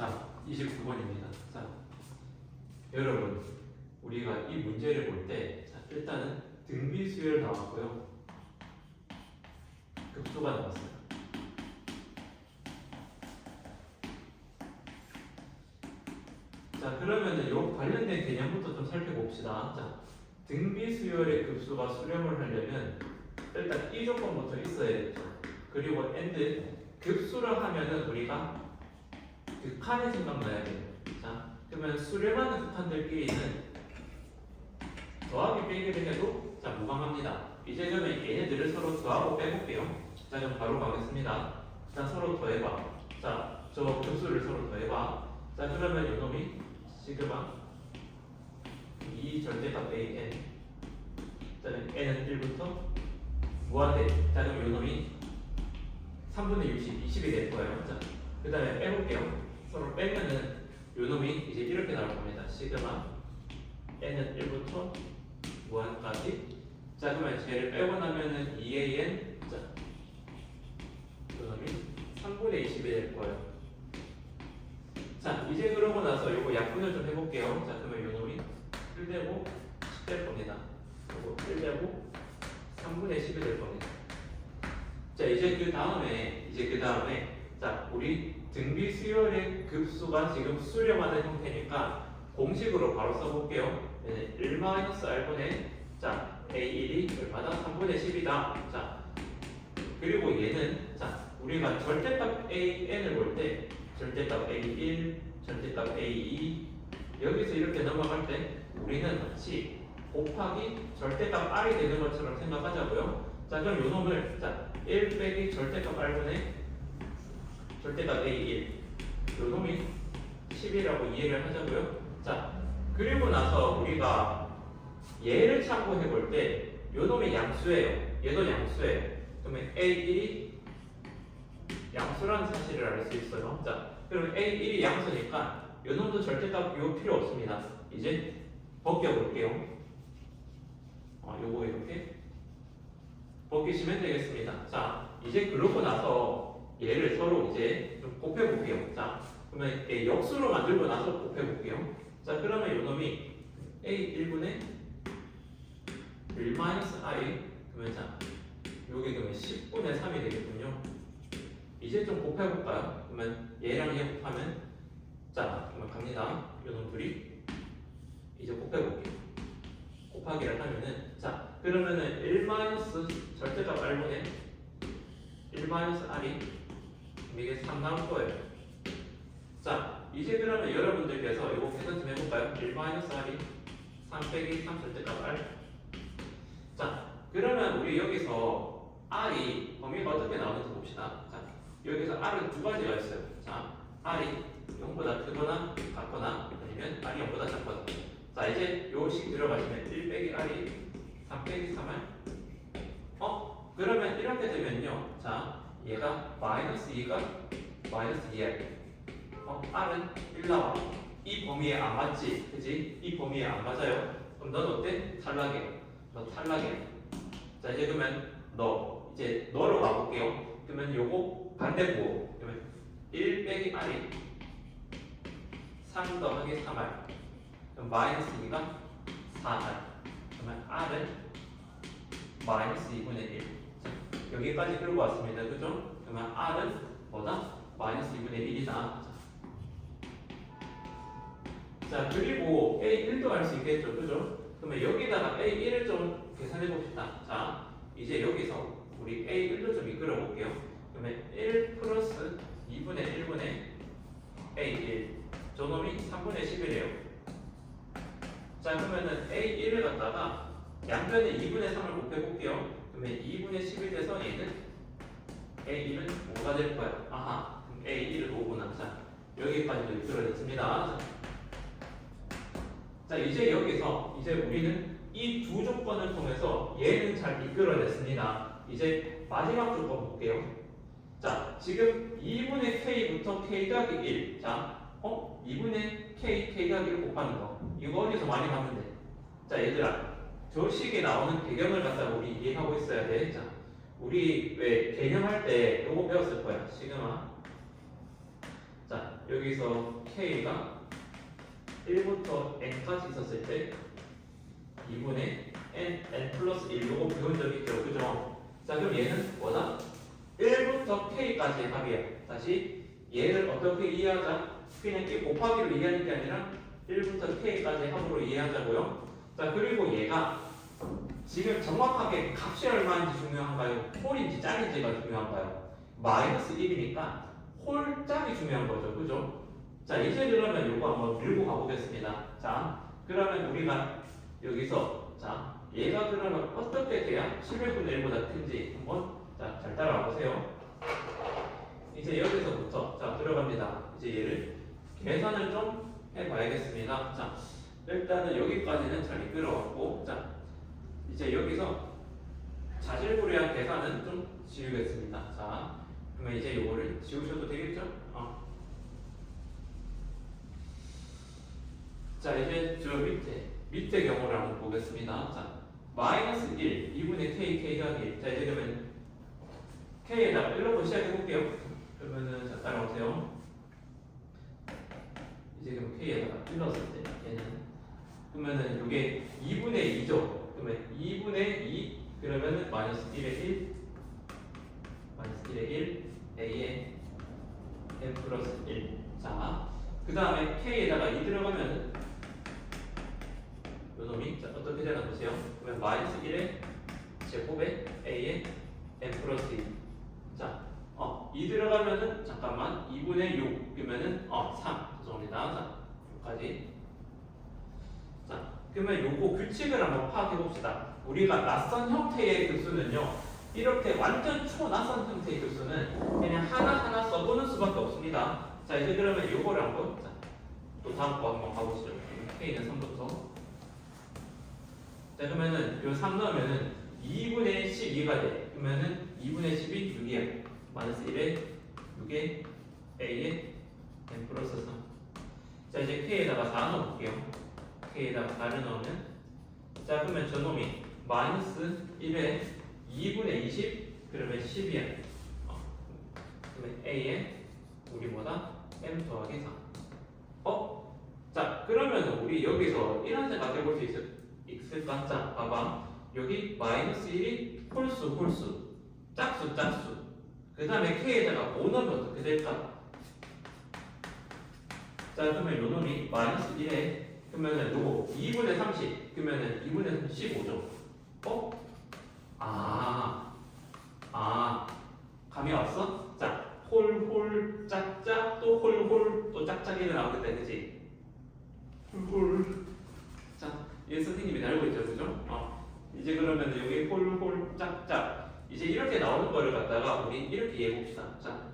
자, 29번입니다. 자, 여러분, 우리가 이 문제를 볼 때, 자, 일단은 등비 수열 나왔고요. 급수가 나왔어요. 자, 그러면은 요 관련된 개념부터 좀 살펴봅시다. 자, 등비 수열의 급수가 수렴을 하려면 일단 이 조건부터 있어야겠죠. 그리고 and 급수를 하면은 우리가 극한이 생각나야 돼요. 자, 그러면 수렴하는 극한들끼리는 더하기 빼기를 해도 자 무방합니다. 이제 그러면 얘네들을 서로 더하고 빼볼게요. 자, 그럼 바로 가겠습니다. 자, 서로 더해봐. 자, 저 급수를 서로 더해봐. 자, 그러면 요놈이 시그마 이 절대값 a n 자, n은 1부터 무한대. 자, 그럼 요놈이 3분의 60, 20이 될 거예요. 자, 그 다음에 빼볼게요. 서로 빼면은 요 놈이 이제 이렇게 나올 겁니다. 시그마 n은 1부터 무한까지. 자, 그러면 쟤를 빼고 나면은 2an 자, 요놈이 3분의 20이 될 거예요. 자, 이제 그러고 나서 요거 약분을 좀 해볼게요. 자, 그러면 요 놈이 1되고 10될 겁니다. 요거 1되고 3분의 10이 될 겁니다. 자, 이제 그 다음에, 이제 그 다음에, 자, 우리 등비 수열의 급수가 지금 수렴하는 형태니까 공식으로 바로 써볼게요. 1-r분의, 자, a1이 얼마다? 3분의 10이다. 자, 그리고 얘는, 자, 우리가 절대값 an을 볼 때, 절대값 a1, 절대값 a2, 여기서 이렇게 넘어갈 때, 우리는 마치 곱하기 절대값 r이 되는 것처럼 생각하자고요. 자, 그럼 요 놈을, 자, 1 빼기 절대값 r분의 절대값 a1 요 놈이 10이라고 이해를 하자고요. 자, 그리고 나서 우리가 얘를 참고해 볼 때 요 놈이 양수예요. 얘도 양수예요. 그러면 a1이 양수라는 사실을 알 수 있어요. 자, 그러면 a1이 양수니까 요 놈도 절대값 요 필요 없습니다. 이제 벗겨 볼게요. 어, 요거 이렇게 벗기시면 되겠습니다. 자, 이제 그러고 나서 얘를 서로 이제 좀 곱해볼게요. 자, 그러면 얘 역수로 만들고 나서 곱해볼게요. 자, 그러면 요 놈이 a 1분의 1 마이너스 i 그러면 자, 여기 그러면 10분의 3이 되겠군요. 이제 좀 곱해볼까요? 그러면 얘랑 얘 곱하면 자, 그러면 갑니다. 요놈 둘이 이제 곱해볼게요. 곱하기를 하면은 자, 그러면은 1 마이너스 절대값 r분의 1 마이너스 r이 이게 3 나올 거예요. 자, 이제 그러면 여러분들께서 이거 계산 좀 해볼까요? 1 마이너스 r이 3 빼기 3 절대값 r. 자, 그러면 우리 여기서 r이 범위가 어떻게 나오는지 봅시다. 자, 여기서 r은 두 가지가 있어요. 자, r이 0보다 크거나 같거나 아니면 r이 0보다 작거나. 자, 이제 요식 들어가시면 1 빼기 r이 3 빼기 3r. 어? 그러면 이렇게 되면요. 자, 얘가 마이너스 2가 마이너스 2r. 어, r은 1 나와. 이 범위에 안 맞지? 그지? 이 범위에 안 맞아요. 그럼 넌 어때? 탈락이야. 너 탈락이야. 자, 이제 그러면 너, 이제 너로 가볼게요. 그러면 요거 반대고, 그러면 1 빼기 r이 3 더하기 3r. 그럼 마이너스 2가 4r. 그러면 r은 마이너스 2분의 1. 자, 여기까지 끌고 왔습니다. 그죠? 그러면 r은 뭐다? 마이너스 2분의 1이다. 자, 그리고 A1도 할 수 있겠죠. 그죠? 그러면 여기다가 A1을 좀 계산해 봅시다. 자, 이제 여기서 우리 A1도 좀 이끌어 볼게요. 그러면 1 플러스 2분의 1분의 A1. 저놈이 3분의 10이래요. 자, 그러면은 A1을 갖다가 양변에 2분의 3을 곱해 볼게요. 그러면 2분의 10이 돼서 얘는 A1은 5가 될 거야. 아하, 그럼 A1은 5구나. 자, 여기까지도 이끌어냈습니다. 자, 자, 이제 여기서 이제 우리는 이 두 조건을 통해서 얘는 잘 이끌어냈습니다. 이제 마지막 조건 볼게요. 자, 지금 2분의 k부터 k 더하기 1. 자, 어? 2분의 k, k 더하기 1 곱하는 거. 이거 어디서 많이 봤는데. 자, 얘들아. 저 식에 나오는 개념을 갖다가 우리 이해하고 있어야 돼. 자, 우리 왜 개념할 때 요거 배웠을 거야. 시그마. 자, 여기서 K가 1부터 N까지 있었을 때 2분의 N, N 플러스 1 요거 배운 적 있죠 그죠? 자 그럼 얘는 뭐다? 1부터 K까지 합이야 다시 얘를 어떻게 이해하자? 그냥 이 곱하기로 이해하는 게 아니라 1부터 K까지 합으로 이해하자고요 자 그리고 얘가 지금 정확하게 값이 얼마인지 중요한가요? 홀인지 짝인지가 중요한가요? 마이너스 1이니까 홀 짝이 중요한 거죠. 그죠? 자, 이제 그러면 요거 한번 밀고 가보겠습니다. 자, 그러면 우리가 여기서 자, 얘가 그러면 어떻게 돼야 11분의 1보다 큰지 한번 자, 잘 따라와 보세요. 이제 여기서부터 자, 들어갑니다. 이제 얘를 계산을 좀 해봐야겠습니다. 자, 일단은 여기까지는 잘 이끌어왔고 자, 이제 여기서 자질구레한 계산은 좀 지우겠습니다. 자, 그러면 이제 요거를 지우셔도 되겠죠? 어. 자, 이제 저 밑에 밑에 경우를 한번 보겠습니다. 자, 마이너스 1, 2분의 k, k 더하기 1. 자, 이제 그러면 k에다가 1로 시작해 볼게요. 그러면은 자, 따라오세요. 이제 그럼 k에다가 1 넣었을 때 얘는 그러면은 이게 2분의 2죠. 그러면 2분의 2 그러면은 마이너스 1의 1 마이너스 1의 1 a의 n 플러스 1. 자, 그 다음에 k에다가 2 들어가면은 요 놈이 자, 어떻게 되나 보세요. 그러면 마이너스 1의 제곱에 a의 n 플러스 2. 자, 어, 2 들어가면은 잠깐만 2분의 6 그러면은 어, 3 죄송합니다. 자, 여기까지. 자, 그러면 요거 규칙을 한번 파악해 봅시다. 우리가 낯선 형태의 급수는요. 이렇게 완전 초낯선 형태의 교수는 그냥 하나하나 써보는 수밖에 없습니다. 자, 이제 그러면 요거를 한번 자, 또 다음 거 한번 가보시죠. K는 3부터. 자, 그러면은 요 3 넣으면은 2분의 12가 돼. 그러면은 2분의 10이 6이야. 마이너스 1에 6에 A에 n 플러스 3. 자, 이제 K에다가 4 넣어볼게요. K에다가 4를 넣으면 자, 그러면 저놈이 마이너스 1에 2분의 20 그러면 10이야. 어. 그러면 A에 우리 뭐다? M 더하기 4. 어? 자 그러면 우리 여기서 이런 생각 해볼 수 있을, 있을까? 자 봐봐 여기 마이너스 1이 홀수 홀수 짝수 짝수 그 다음에 K에다가 5 넣으면 어떻게 될까? 자 그러면 요 놈이 마이너스 1에 그러면은 요거 2분의 30 그러면은 2분의 15죠. 어? 아, 아, 감이 왔어? 자, 홀, 홀, 짝짝, 또 홀, 홀, 또 짝짝이가 나오겠다, 그치? 홀, 홀. 자, 얘 선생님이 알고 있죠, 그죠? 어. 이제 그러면 여기 홀, 홀, 짝짝. 이제 이렇게 나오는 거를 갖다가 우리 이렇게 이해해 봅시다. 자,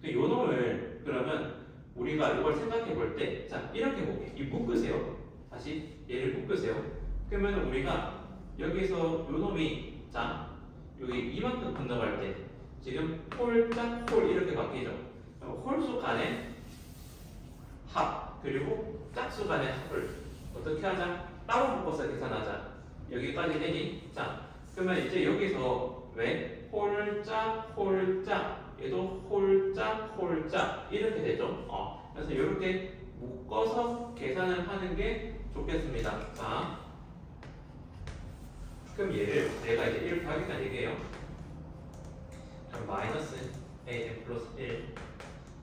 그요 놈을 그러면 우리가 이걸 생각해 볼 때, 자, 이렇게 볼게. 이 묶으세요. 다시 얘를 묶으세요. 그러면 우리가 여기서 요 놈이 자 여기 이만큼 분담할 때 지금 홀 짝 홀 이렇게 바뀌죠. 홀수 간의 합 그리고 짝수 간의 합을 어떻게 하자? 따로 묶어서 계산하자. 여기까지 되니? 자 그러면 이제 여기서 왜 홀짝 홀짝 얘도 홀짝 홀짝 이렇게 되죠. 어 그래서 이렇게 묶어서 계산을 하는 게 좋겠습니다. 자. 그럼 얘를 내가 이제 이렇게 하겠다는 얘기예요. 그럼 마이너스 a n 플러스 1,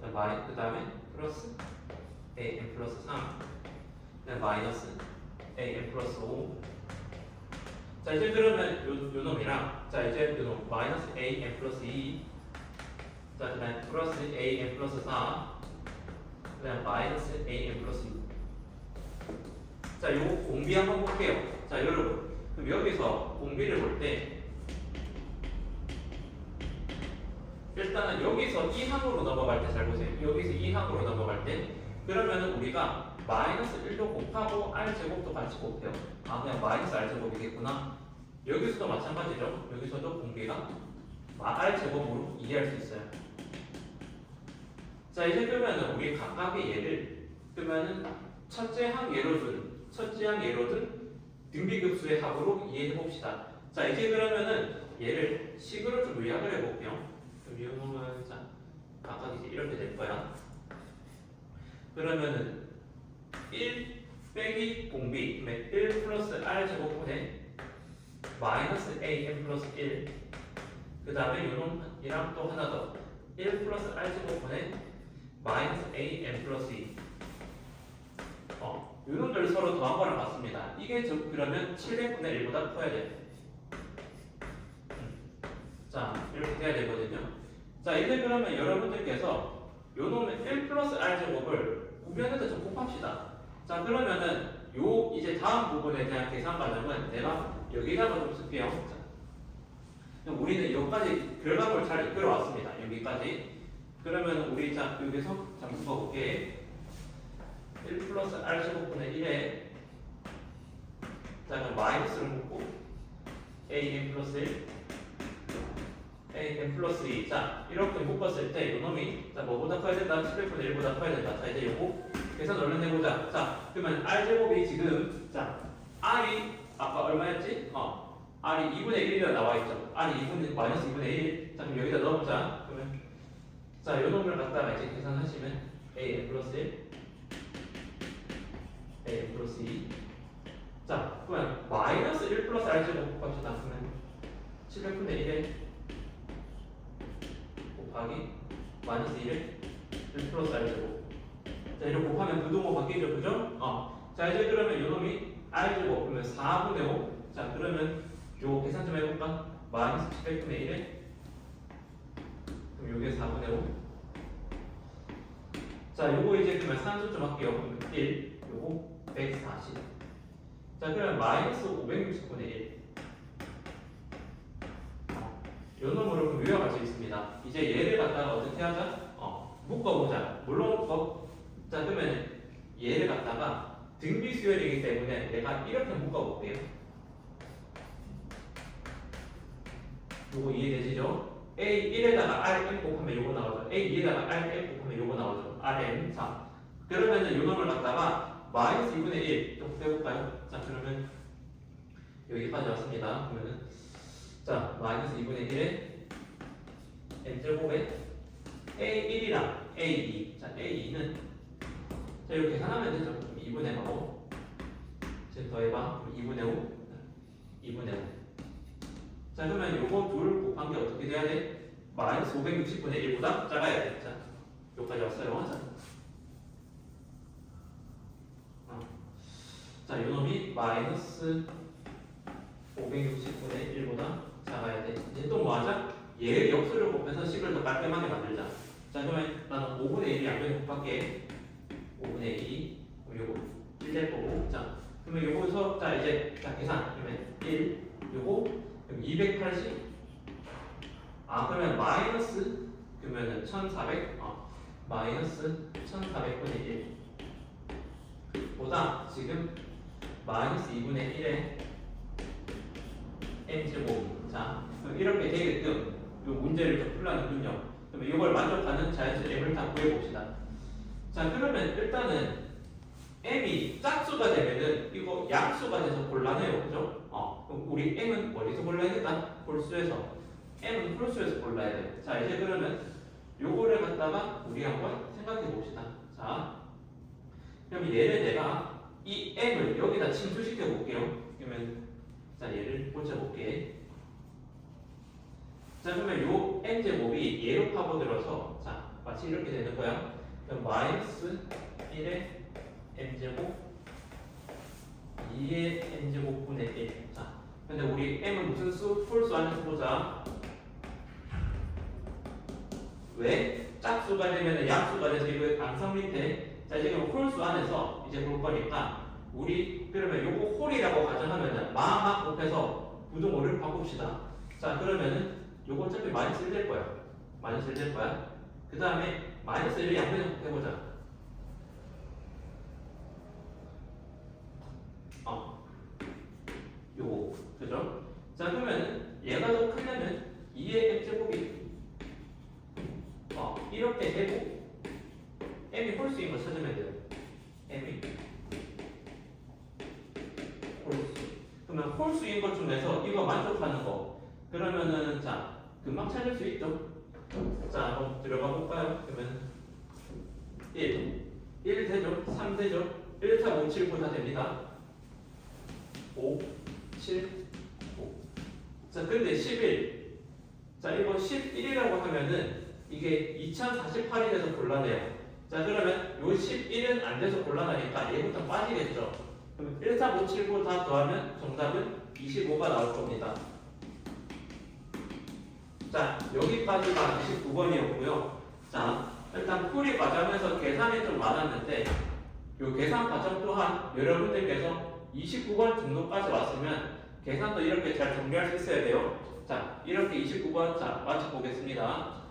그 다음에 플러스 a n 플러스 3, 그다음 마이너스 a n 플러스 5. 자 이제 그러면 요, 요 놈이랑 자 이제 요놈 마이너스 a n 플러스 2, 자 그 다음 플러스 a n 플러스 4, 그 다음 마이너스 a n 플러스 6. 자 요거 공비 한번 볼게요. 자 여러분. 그럼 여기서 공비를 볼 때 일단은 여기서 이 항으로 넘어갈 때 잘 보세요. 여기서 이 항으로 넘어갈 때 그러면은 우리가 마이너스 1도 곱하고 r 제곱도 같이 곱해요. 아 그냥 마이너스 r 제곱이겠구나. 여기서도 마찬가지죠. 여기서도 공비가 r 제곱으로 이해할 수 있어요. 자 이제 그러면은 우리 각각의 예를 그러면은 첫째 항 예로 둔 첫째 항 예로 둔 등비급수의 합으로 이해해 봅시다. 자 이제 그러면은 얘를 식으로 좀 요약을 해볼게요. 이 놈은 자 각각 이제 이렇게 될 거야. 그러면은 1 빼기 공비, 그러면 1 플러스 r 제곱분의 마이너스 am 플러스 1. 그 다음에 요놈이랑 또 하나 더. 1 플러스 r 제곱분의 마이너스 am 플러스 2. 어, 요놈들 서로 더한 거랑 같습니다. 이게 저, 그러면 700분의 1보다 커야 돼. 음. 자, 이렇게 돼야 되거든요. 자, 이제 그러면 여러분들께서 요놈의 1 플러스 r 제곱을 구변해서 좀 곱합시다. 자, 그러면은 요 이제 다음 부분에 대한 계산 과정은 내가 여기다가 좀 그럼 우리는 여기까지 결과물 잘 이끌어왔습니다. 여기까지. 그러면 우리 자 여기서 자 묶어볼게. 1 플러스 r 제곱분의 1에 자 그럼 마이너스를 묶고 a n 플러스 1 a n 플러스 2. 자 이렇게 묶었을 때 이놈이 자 뭐보다 커야 된다? 11분의 1보다 커야 된다. 자 이제 요거 계산 얼른 해보자. 자 그러면 r 제곱이 지금 자 r이 아까 얼마였지? 어 r이 2분의 1이라 나와 있죠. r이 2분의 마이너스 2분의 1. 자 그럼 여기다 넣어보자. 자 요 놈을 갖다가 이제 계산하시면 a 플러스 1 a 플러스 2. 자 그러면 마이너스 1 플러스 r 제곱 곱합시다. 그러면 700분의 1에 곱하기 마이너스 1에 1 플러스 r 제곱. 자 이렇게 곱하면 부동호 바뀌죠, 그죠? 어. 자 이제 그러면 요 놈이 r 제곱 그러면 4분의 5. 자 그러면 요 계산 좀 해볼까? 마이너스 700분의 1에 그럼 요게 4분의 5. 자 요거 이제 그러면 1 요거 140. 자 그러면 마이너스 560분의 1. 어, 요 놈으로 그럼 요약할 수 있습니다. 이제 얘를 갖다가 어떻게 하자? 어, 묶어보자. 물론 묶어. 자 그러면 얘를 갖다가 등비 수열이기 때문에 내가 이렇게 묶어볼게요. 요거 이해되시죠? A 1에다가 RM 곱하면 요거 나오죠. A 2에다가 RM 곱하면 요거 나오죠. RM 자 그러면은 요 놈을 갖다가 마이너스 2분의 1좀 빼볼까요? 자 그러면 여기까지 왔습니다. 그러면은 자 마이너스 2분의 1에 n 제곱에 A1이랑 A2 자 A2는 자 이렇게 계산하면 되죠. 2분의 5 지금 더해봐. 2분의 5 2분의 5 자 그러면 요거 둘 곱한 게 어떻게 돼야 돼? 마이너스 560분의 1보다 작아야 돼. 자 여기까지 왔어요. 자, 어. 자 요놈이 마이너스 560분의 1보다 작아야 돼. 이제 또 뭐하자? 얘 역수를 곱해서 식을 더 깔끔하게 만들자. 자 그러면 나는 5분의 1이 양변에 곱할게. 5분의 2 그럼 요거 1될 거고 자 그러면 요거서 자 이제 자 계산 그러면 1 요거 그럼 280. 아 그러면 마이너스 그러면은 1400 어, 마이너스 1400분의 1 보다 지금 마이너스 2분의 1에 n 제곱 자 이렇게 되게끔 이 문제를 좀 풀라는군요. 그러면 이걸 만족하는 자연수 m을 다 구해봅시다. 자 그러면 일단은 m이 짝수가 되면은 이거 양수가 돼서 곤란해요, 그죠? 어, 그럼 우리 m은 어디서 골라야겠다? 홀수에서. m은 홀수에서 골라야 돼. 자, 이제 그러면 요거를 갖다가 우리 한번 생각해 봅시다. 자, 그럼 얘를 내가 이 m을 여기다 침투시켜 볼게요. 그러면 자 얘를 고쳐볼게. 자 그러면 요 n 제곱이 얘로 파고들어서 자 마치 이렇게 되는 거야. 그럼 마이너스 1의 n 제곱 2의 n 제곱분의 1. 자, 근데 우리 m은 무슨 수? 홀수 안에서 보자. 왜? 짝수가 되면 약수가 돼서 이거 강성 밑에 자 지금 홀수 안에서 이제 볼 거니까 우리 그러면 요거 홀이라고 가정하면은 마마 곱해서 부등호를 바꿉시다. 자 그러면은 요거 어차피 마이너스 1 될 거야. 마이너스 1 될 거야. 그 다음에 마이너스 1을 양변에 곱해보자. 어. 요거 그죠? 자 그러면은 얘가 더 크려면 2의 m제곱이 어 이렇게 되고 m이 홀수인 거 찾으면 돼요. m이 홀수. 그러면 홀수인 것 중에서 이거 만족하는 거 그러면은 자 금방 찾을 수 있죠. 자 한번 들어가 볼까요? 그러면 1 1 되, 3대죠. 1, 3, 5, 7, 9 다 됩니다. 5, 7, 5. 자, 근데 11. 자, 이거 11이라고 하면은 이게 2048이 돼서 곤란해요. 자, 그러면 요 11은 안 돼서 곤란하니까 얘부터 빠지겠죠. 그럼 1, 4, 5, 7, 9 다 더하면 정답은 25가 나올 겁니다. 자, 여기까지가 29번이었고요. 자, 일단 풀이 과정에서 계산이 좀 많았는데, 요 계산 과정 또한 여러분들께서 29번 정도까지 왔으면 계산도 이렇게 잘 정리할 수 있어야 돼요. 자, 이렇게 29번 자, 맞춰보겠습니다.